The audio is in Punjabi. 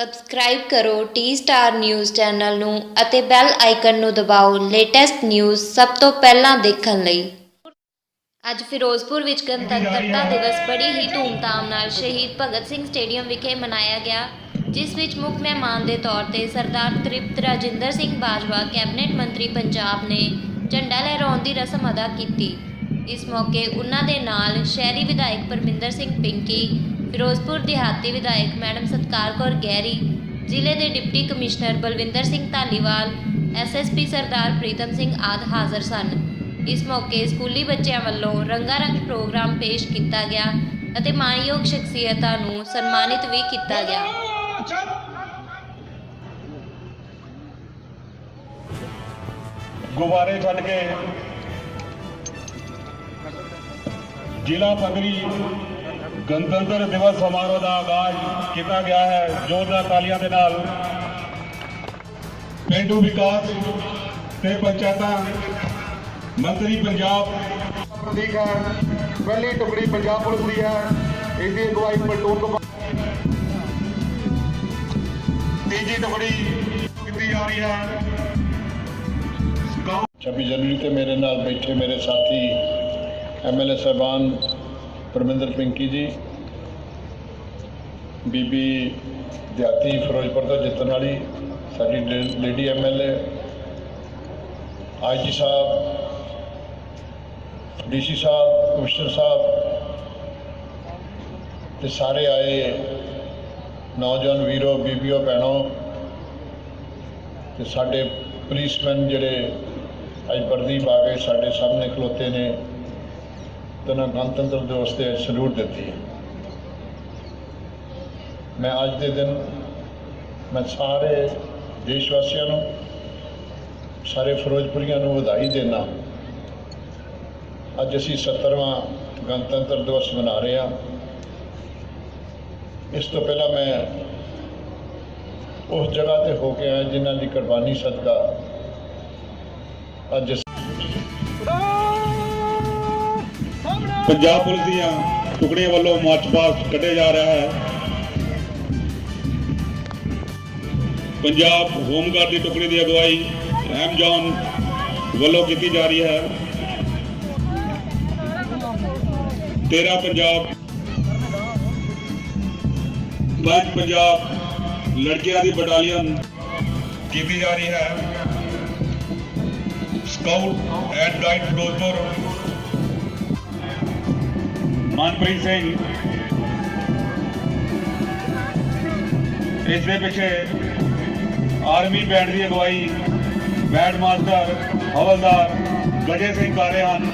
ਸਬਸਕ੍ਰਾਈਬ ਕਰੋ ਟੀ ਸਟਾਰ ਨਿਊਜ਼ ਚੈਨਲ ਨੂੰ ਅਤੇ ਬੈਲ ਆਈਕਨ ਨੂੰ ਦਬਾਓ ਲੇਟੈਸਟ ਨਿਊਜ਼ ਸਭ ਤੋਂ ਪਹਿਲਾਂ ਦੇਖਣ ਲਈ। ਅੱਜ ਫਿਰੋਜ਼ਪੁਰ ਵਿੱਚ ਗਣਤੰਤਰਤਾ ਦਿਵਸ ਬੜੀ ਹੀ ਧੂਮਧਾਮ ਨਾਲ ਸ਼ਹੀਦ ਭਗਤ ਸਿੰਘ ਸਟੇਡੀਅਮ ਵਿਖੇ ਮਨਾਇਆ ਗਿਆ, ਜਿਸ ਵਿੱਚ ਮੁੱਖ ਮਹਿਮਾਨ ਦੇ ਤੌਰ ਤੇ ਸਰਦਾਰ ਤ੍ਰਿਪਤ ਰਾਜਿੰਦਰ ਸਿੰਘ ਬਾਜਵਾ, ਕੈਬਨਿਟ ਮੰਤਰੀ ਪੰਜਾਬ ਨੇ ਝੰਡਾ ਲਹਿਰਾਉਣ ਦੀ ਰਸਮ ਅਦਾ ਕੀਤੀ। ਇਸ ਮੌਕੇ ਉਹਨਾਂ ਦੇ ਨਾਲ ਸ਼ਹਿਰੀ ਵਿਧਾਇਕ ਪਰਮਿੰਦਰ ਸਿੰਘ ਪਿੰਕੀ ਫਿਰੋਜ਼ਪੁਰ ਦਿਹਾਤੀ ਵਿਧਾਇਕ ਮੈਡਮ ਸਤਕਾਰ ਕੌਰ ਗਹਿਰੀ, ਜ਼ਿਲ੍ਹੇ ਦੇ deputy commissioner Balwinder Singh Dhaliwal SSP Sardar Pritam Singh ਆਦ ਹਾਜ਼ਰ ਸਨ। ਇਸ ਮੌਕੇ ਸਕੂਲੀ ਬੱਚਿਆਂ ਵੱਲੋਂ ਰੰਗਾਰੰਗ ਪ੍ਰੋਗਰਾਮ ਪੇਸ਼ ਕੀਤਾ ਗਿਆ ਅਤੇ ਮਾਣਯੋਗ ਸ਼ਖਸੀਅਤਾਂ ਨੂੰ ਸਨਮਾਨਿਤ ਵੀ ਕੀਤਾ ਗਿਆ। ਗੁਬਾਰੇ ਛੱਡ ਕੇ ਜ਼ਿਲ੍ਹਾ ਪੱਧਰੀ ਗਣਤੰਤਰ ਦਿਵਸ ਸਮਾਰੋਹ ਦਾ ਆਗਾਜ਼ ਕੀਤਾ ਗਿਆ ਹੈ। ਜ਼ੋਰਦਾਰ ਤਾਲੀਆਂ ਦੇ ਨਾਲ ਪਿੰਡੂ ਵਿਕਾਸ ਤੇ ਪੰਚਾਇਤਾਂ, ਮੰਤਰੀ ਪੰਜਾਬ ਪ੍ਰਤੀਕ ਹੈ। ਪਹਿਲੀ ਟੁਕੜੀ ਪੰਜਾਬ ਪੁਲਿਸ ਦੀ ਹੈ। ਇਸ ਦੀ ਅਗਵਾਈ ਪਲਟੂਨ ਕਮਾਂਡ ਤੀਜੀ ਟੁਕੜੀ ਕੀਤੀ ਜਾ ਰਹੀ ਹੈ। ਸਕਾਊਟ 26 ਜਨਵਰੀ ਤੇ ਮੇਰੇ ਨਾਲ ਬੈਠੇ ਮੇਰੇ ਸਾਥੀ ਐਮਐਲਏ ਸਾਹਿਬਾਨ ਪਰਮਿੰਦਰ ਪਿੰਕੀ ਜੀ, ਬੀਬੀ ਦਿਆਤੀ ਫਿਰੋਜ਼ਪੁਰ ਤੋਂ ਜਿੱਤਣ ਵਾਲੀ ਸਾਡੀ ਲੇ- ਲੇਡੀ ਐਮਐਲਏ ਆਈਜੀ ਸਾਹਿਬ ਡੀਸੀ ਸਾਹਿਬ, ਕਮਿਸ਼ਨਰ ਸਾਹਿਬ ਤੇ ਸਾਰੇ ਆਏ ਨੌਜਵਾਨ ਵੀਰੋ, ਬੀਬੀਓ, ਭੈਣੋ ਤੇ ਸਾਡੇ ਪੁਲਿਸਮੈਨ ਜਿਹੜੇ ਅੱਜ ਵਰਦੀ ਪਾ ਕੇ ਸਾਡੇ ਸਾਹਮਣੇ ਖਲੋਤੇ ਨੇ। ਤੇ ਗਣਤੰਤਰ ਦਿਵਸ ਤੇ ਸਲੂਟ ਦਿੱਤੀ ਮੈਂ ਅੱਜ ਦੇ ਦਿਨ ਮੈਂ ਸਾਰੇ ਦੇਸ਼ ਵਾਸੀਆਂ ਨੂੰ, ਸਾਰੇ ਫਿਰੋਜ਼ਪੁਰੀਆਂ ਨੂੰ ਵਧਾਈ ਦੇਣਾ ਅੱਜ ਅਸੀਂ 70ਵਾਂ ਗਣਤੰਤਰ ਦਿਵਸ ਮਨਾ ਰਹੇ ਹਾਂ। ਇਸ ਤੋਂ ਪਹਿਲਾਂ ਮੈਂ ਉਸ ਜਗ੍ਹਾ ਤੇ ਹੋ ਕੇ ਆਇਆ ਜਿਨ੍ਹਾਂ ਦੀ ਕੁਰਬਾਨੀ ਸਦਕਾ ਅੱਜ ਪੰਜਾਬ ਪੁਲਿਸ ਦੀਆਂ ਟੁਕੜੀਆਂ ਵੱਲੋਂ ਮਾਰਚ ਪਾਸਟ ਕੱਢਿਆ ਜਾ ਰਿਹਾ ਹੈ। ਪੰਜਾਬ ਹੋਮਗਾਰਡ ਦੀ ਟੁਕੜੀ ਦੀ ਅਗਵਾਈ ਐਮ ਵੱਲੋਂ ਕੀਤੀ ਜਾ ਰਹੀ ਹੈ। ਤੇਰਾ ਪੰਜਾਬ। ਪੰਜ ਪੰਜਾਬ ਲੜਕੀਆਂ ਦੀ ਬਟਾਲੀਅਨ ਕੀਤੀ ਜਾ ਰਹੀ ਹੈ। Scout and guide Firozpur Manpreet Singh. ਇਸ ਦੇ ਪਿੱਛੇ ਆਰਮੀ ਬੈਂਡ ਦੀ ਅਗਵਾਈ ਬੈਂਡ ਮਾਸਟਰ ਹਵਲਦਾਰ ਗਜੇ ਸਿੰਘ ਕਰ ਰਹੇ ਹਨ।